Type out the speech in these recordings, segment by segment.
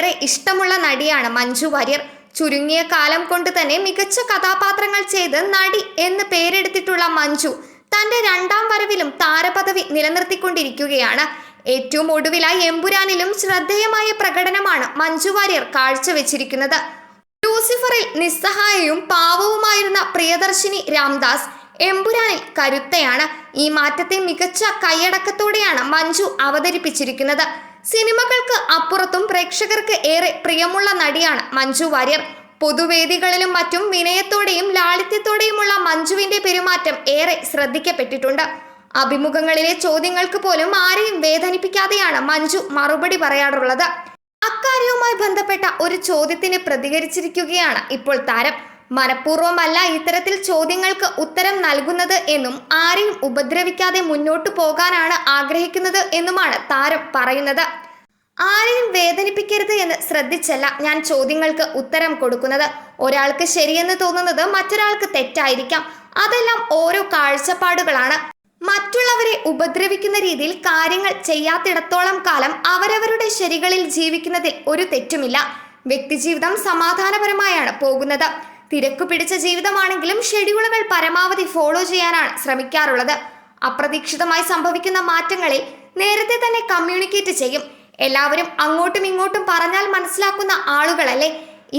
ഏറെ ഇഷ്ടമുള്ള നടിയാണ് മഞ്ജു വാര്യർ. ചുരുങ്ങിയ കാലം കൊണ്ട് തന്നെ മികച്ച കഥാപാത്രങ്ങൾ ചെയ്ത് നടി എന്ന് പേരെടുത്തിട്ടുള്ള മഞ്ജു തന്റെ രണ്ടാം വരവിലും താരപദവി നിലനിർത്തിക്കൊണ്ടിരിക്കുകയാണ്. ഏറ്റവും ഒടുവിലായി എമ്പുരാനിലും ശ്രദ്ധേയമായ പ്രകടനമാണ് മഞ്ജു വാര്യർ കാഴ്ചവെച്ചിരിക്കുന്നത്. ലൂസിഫറിൽ നിസ്സഹായവും പാവവുമായിരുന്ന പ്രിയദർശിനി രാംദാസ് എമ്പുരാനിൽ കരുത്തയാണ്. ഈ മാറ്റത്തെ മികച്ച കൈയടക്കത്തോടെയാണ് മഞ്ജു അവതരിപ്പിച്ചിരിക്കുന്നത്. സിനിമകൾക്ക് അപ്പുറത്തും പ്രേക്ഷകർക്ക് ഏറെ പ്രിയമുള്ള നടിയാണ് മഞ്ജു വാര്യർ. പൊതുവേദികളിലും മറ്റും വിനയത്തോടെയും ലാളിത്യത്തോടെയുമുള്ള മഞ്ജുവിന്റെ പെരുമാറ്റം ഏറെ ശ്രദ്ധിക്കപ്പെട്ടിട്ടുണ്ട്. അഭിമുഖങ്ങളിലെ ചോദ്യങ്ങൾക്ക് പോലും ആരെയും വേദനിപ്പിക്കാതെയാണ് മഞ്ജു മറുപടി പറയാറുള്ളത്. അക്കാര്യവുമായി ബന്ധപ്പെട്ട ഒരു ചോദ്യത്തിന് പ്രതികരിച്ചിരിക്കുകയാണ് ഇപ്പോൾ താരം. മനഃപൂർവമല്ല ഇത്തരത്തിൽ ചോദ്യങ്ങൾക്ക് ഉത്തരം നൽകുന്നത് എന്നും ആരെയും ഉപദ്രവിക്കാതെ മുന്നോട്ടു പോകാനാണ് ആഗ്രഹിക്കുന്നത് എന്നുമാണ് താരം പറയുന്നത്. ആരെയും വേദനിപ്പിക്കരുത് എന്ന് ശ്രദ്ധിച്ചല്ല ഞാൻ ചോദ്യങ്ങൾക്ക് ഉത്തരം കൊടുക്കുന്നത്. ഒരാൾക്ക് ശരിയെന്ന് തോന്നുന്നത് മറ്റൊരാൾക്ക് തെറ്റായിരിക്കാം. അതെല്ലാം ഓരോ കാഴ്ചപ്പാടുകളാണ്. മറ്റുള്ളവരെ ഉപദ്രവിക്കുന്ന രീതിയിൽ കാര്യങ്ങൾ ചെയ്യാത്തിടത്തോളം കാലം അവരവരുടെ ശരികളിൽ ജീവിക്കുന്നതിൽ ഒരു തെറ്റുമില്ല. വ്യക്തിജീവിതം സമാധാനപരമായാണ് പോകുന്നത്. തിരക്കു പിടിച്ച ജീവിതമാണെങ്കിലും ഷെഡ്യൂളുകൾ പരമാവധി ഫോളോ ചെയ്യാനാണ് ശ്രമിക്കാറുള്ളത്. അപ്രതീക്ഷിതമായി സംഭവിക്കുന്ന മാറ്റങ്ങളിൽ നേരത്തെ തന്നെ കമ്മ്യൂണിക്കേറ്റ് ചെയ്യും. എല്ലാവരും അങ്ങോട്ടും ഇങ്ങോട്ടും പറഞ്ഞാൽ മനസ്സിലാക്കുന്ന ആളുകളല്ലേ?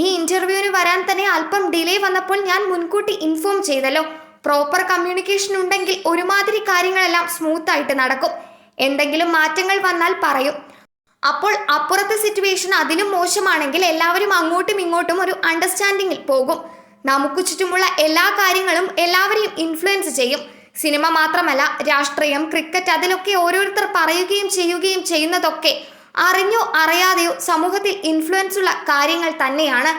ഈ ഇന്റർവ്യൂവിന് വരാൻ തന്നെ അല്പം ഡിലേ വന്നപ്പോൾ ഞാൻ മുൻകൂട്ടി ഇൻഫോം ചെയ്തല്ലോ. പ്രോപ്പർ കമ്മ്യൂണിക്കേഷൻ ഉണ്ടെങ്കിൽ ഒരുമാതിരി കാര്യങ്ങളെല്ലാം സ്മൂത്ത് ആയിട്ട് നടക്കും. എന്തെങ്കിലും മാറ്റങ്ങൾ വന്നാൽ പറയും. അപ്പോൾ അപ്പുറത്തെ സിറ്റുവേഷൻ അതിലും മോശമാണെങ്കിൽ എല്ലാവരും അങ്ങോട്ടും ഇങ്ങോട്ടും ഒരു അണ്ടർസ്റ്റാൻഡിങ്ങിൽ പോകും. നമുക്ക് ചുറ്റുമുള്ള എല്ലാ കാര്യങ്ങളും എല്ലാവരെയും ഇൻഫ്ലുവൻസ് ചെയ്യും. സിനിമ മാത്രമല്ല രാഷ്ട്രീയം ക്രിക്കറ്റ് അതിലൊക്കെ ഓരോരുത്തർ പറയുകയും ചെയ്യുകയും ചെയ്യുന്നതൊക്കെ അറിഞ്ഞോ അറിയാതെയോ സമൂഹത്തിൽ ഇൻഫ്ലുവൻസ് ഉള്ള കാര്യങ്ങൾ തന്നെയാണ്.